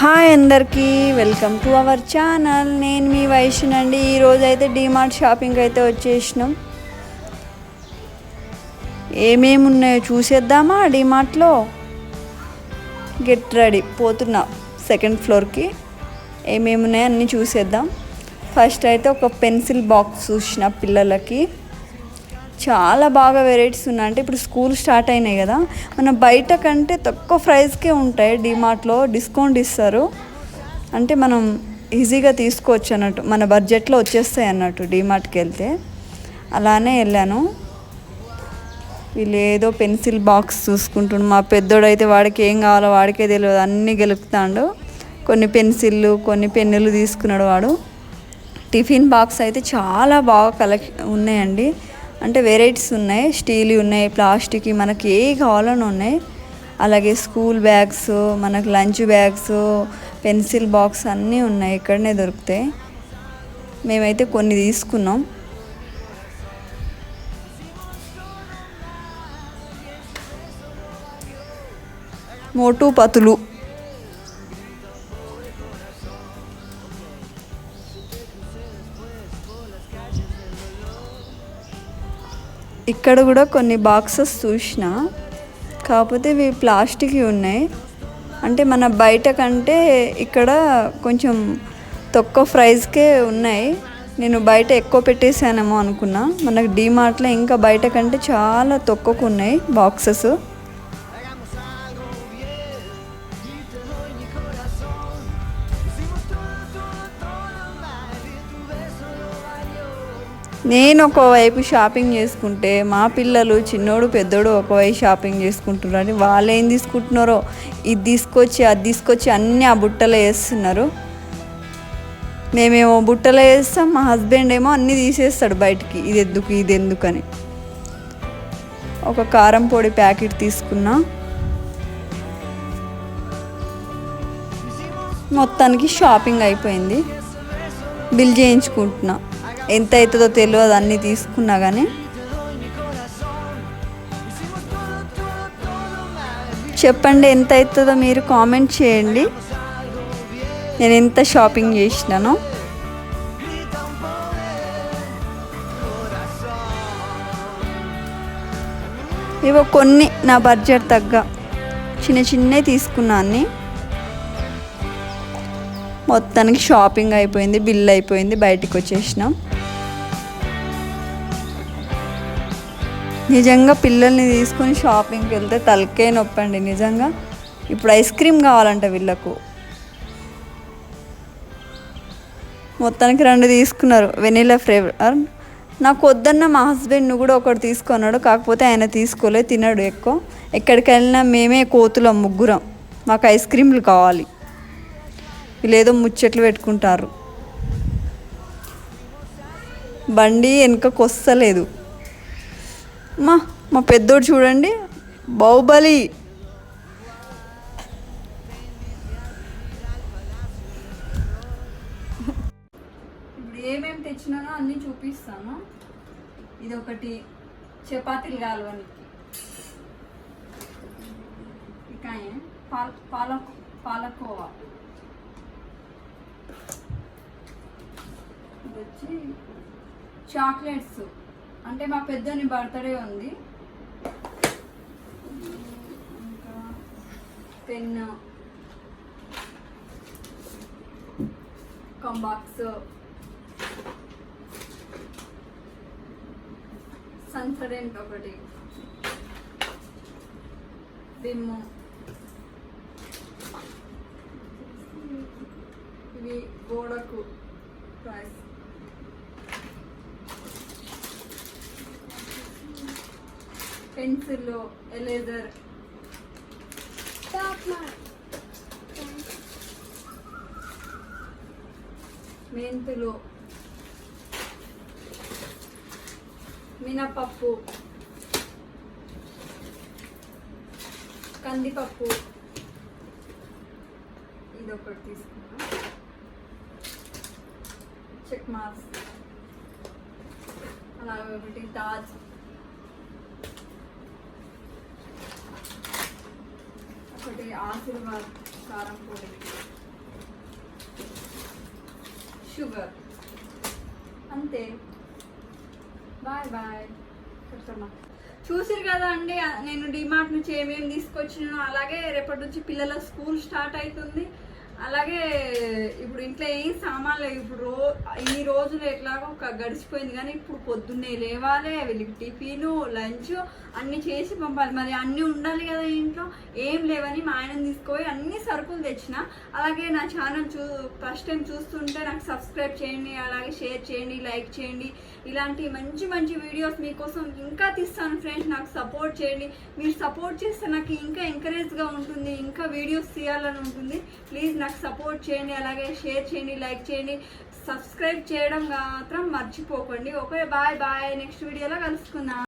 Hi అందరికీ welcome to our channel. నేను మీ వైష్ణండి ఈరోజు అయితే డిమార్ట్ షాపింగ్ అయితే వచ్చేసినాం. ఏమేమి ఉన్నాయో చూసేద్దామా డిమార్ట్లో? Get ready. పోతున్నా సెకండ్ ఫ్లోర్కి. ఏమేమి ఉన్నాయో అన్నీ చూసేద్దాం. ఫస్ట్ అయితే ఒక పెన్సిల్ బాక్స్ చూసిన పిల్లలకి. చాలా బాగా వెరైటీస్ ఉన్నాయి. అంటే ఇప్పుడు స్కూల్ స్టార్ట్ అయినాయి కదా మన బయట కంటే తక్కువ ప్రైస్కే ఉంటాయి. డిమార్ట్లో డిస్కౌంట్ ఇస్తారు. అంటే మనం ఈజీగా తీసుకోవచ్చు అన్నట్టు మన బడ్జెట్లో వచ్చేస్తాయి అన్నట్టు డిమార్ట్కి వెళ్తే. అలానే వెళ్ళాను. వీళ్ళు ఏదో పెన్సిల్ బాక్స్ చూసుకుంటుండు. మా పెద్దోడైతే వాడికి ఏం కావాలో వాడికే తెలియదు. అన్నీ గెలుపుతాడు. కొన్ని పెన్సిళ్ళు కొన్ని పెన్నులు తీసుకున్నాడు వాడు. టిఫిన్ బాక్స్ అయితే చాలా బాగా కలెక్ట్ ఉన్నాయండి. అంటే వెరైటీస్ ఉన్నాయి స్టీల్ ఉన్నాయి ప్లాస్టిక్ మనకి ఏ కావాలని ఉన్నాయి. అలాగే స్కూల్ బ్యాగ్స్ మనకు లంచ్ బ్యాగ్స్ పెన్సిల్ బాక్స్ అన్నీ ఉన్నాయి ఇక్కడనే దొరుకుతాయి. మేమైతే కొన్ని తీసుకున్నాం. మోటు పతులు ఇక్కడ కూడా కొన్ని బాక్సెస్ చూసిన. కాకపోతే ఇవి ప్లాస్టిక్ ఉన్నాయి. అంటే మన బయట కంటే ఇక్కడ కొంచెం తక్కువ ప్రైస్కే ఉన్నాయి. నేను బయట ఎక్కువ పెట్టేశానేమో అనుకున్నా. మనకు డీమార్ట్లో ఇంకా బయట కంటే చాలా తక్కువకు ఉన్నాయి బాక్సెస్. నేను ఒకవైపు షాపింగ్ చేసుకుంటే మా పిల్లలు చిన్నోడు పెద్దోడు ఒకవైపు షాపింగ్ చేసుకుంటున్నారు. అని వాళ్ళు ఏం తీసుకుంటున్నారో ఇది తీసుకొచ్చి అది తీసుకొచ్చి అన్నీ ఆ బుట్టలో వేస్తున్నారు. మేమేమో బుట్టలో వేస్తాం మా హస్బెండ్ ఏమో అన్నీ తీసేస్తాడు బయటికి. ఇది ఎందుకు ఇది ఎందుకని ఒక కారం పొడి ప్యాకెట్ తీసుకున్నా. మొత్తానికి షాపింగ్ అయిపోయింది. బిల్ చేయించుకుంటున్నా. ఎంత అవుతుందో తెలియదు అన్నీ తీసుకున్నా కానీ చెప్పండి ఎంత అవుతుందో మీరు కామెంట్ చేయండి. నేను ఎంత షాపింగ్ చేసినానో. ఇవో కొన్ని నా బడ్జెట్ తగ్గ. చిన్న చిన్నవి తీసుకున్నాను మొత్తానికి షాపింగ్ అయిపోయింది బిల్ అయిపోయింది బయటికి వచ్చేసినాం. నిజంగా పిల్లల్ని తీసుకొని షాపింగ్కి వెళ్తే తలకే నొప్పండి నిజంగా. ఇప్పుడు ఐస్ క్రీమ్ కావాలంట వీళ్ళకు. మొత్తానికి రెండు తీసుకున్నారు వెనీలా ఫ్లేవర్. నాకు వద్దన్న మా హస్బెండ్ కూడా ఒకటి తీసుకున్నాడు కాకపోతే ఆయన తీసుకోలే తినడు ఎక్కువ. ఎక్కడికి వెళ్ళినా మేమే కోతులం ముగ్గురం మాకు ఐస్ క్రీమ్లు కావాలి. వీళ్ళు ఏదో ముచ్చట్లు పెట్టుకుంటారు. బండి వెనుకకు వస్తలేదు. మా మా పెద్దోడు చూడండి. బాహుబలి. ఇప్పుడు ఏమేమి తెచ్చినానో అన్నీ చూపిస్తాను. ఇది ఒకటి చపాతీలు కాలువనికి. ఇక పాల పాల పాలకోవా. ఇది వచ్చి చాక్లెట్స్. అంటే మా పెద్దని బర్త్డే ఉంది. ఇంకా పెన్ కంబాక్స్ సన్సడెంట్ ఒకటి? విమ్ము పెన్సిల్ ఎలేజర్ మెంతులు. మినపప్పు. కందిపప్పు. ఇది ఒకటి తీసుకున్నా చెక్ మార్క్స్ అలాగే ఒకటి తాజ్ ఒకటి ఆశీర్వాద్ కారం కూడా షుగర్ అంతే. బాయ్ బాయ్ చెప్తామా చూసారు కదా అండి నేను డిమార్ట్ నుంచి ఏమేమి తీసుకొచ్చినాను అలాగే రేపటి నుంచి పిల్లల స్కూల్ స్టార్ట్ అవుతుంది. అలాగే ఇప్పుడు ఇంట్లో ఏం సామాన్లు లేవు. ఇప్పుడు రో ఇన్ని రోజులు ఎట్లాగో ఒక గడిచిపోయింది కానీ ఇప్పుడు పొద్దున్నే లేవాలి వీళ్ళకి టిఫిన్ లంచ్ అన్ని చేసి పంపాలి. మరి అన్నీ ఉండాలి కదా ఇంట్లో? ఏం లేవని మా ఆయన తీసుకుపోయి అన్ని సరుకులు తెచ్చిన. అలాగే నా ఛానల్ చూ ఫస్ట్ టైం చూస్తుంటే నాకు సబ్స్క్రైబ్ చేయండి అలాగే షేర్ చేయండి లైక్ చేయండి. ఇలాంటి మంచి మంచి వీడియోస్ మీకోసం ఇంకా తీస్తాను ఫ్రెండ్స్. నాకు సపోర్ట్ చేయండి. మీరు సపోర్ట్ చేస్తే నాకు ఇంకా ఎంకరేజ్గా ఉంటుంది ఇంకా వీడియోస్ తీయాలని ఉంటుంది. ప్లీజ్ నాకు నాకు సపోర్ట్ చేయండి అలాగే షేర్ చేయండి లైక్ చేయండి. సబ్స్క్రైబ్ చేయడం మాత్రం మర్చిపోకండి. Okay bye bye. నెక్స్ట్ వీడియోలో కలుసుకుందాం.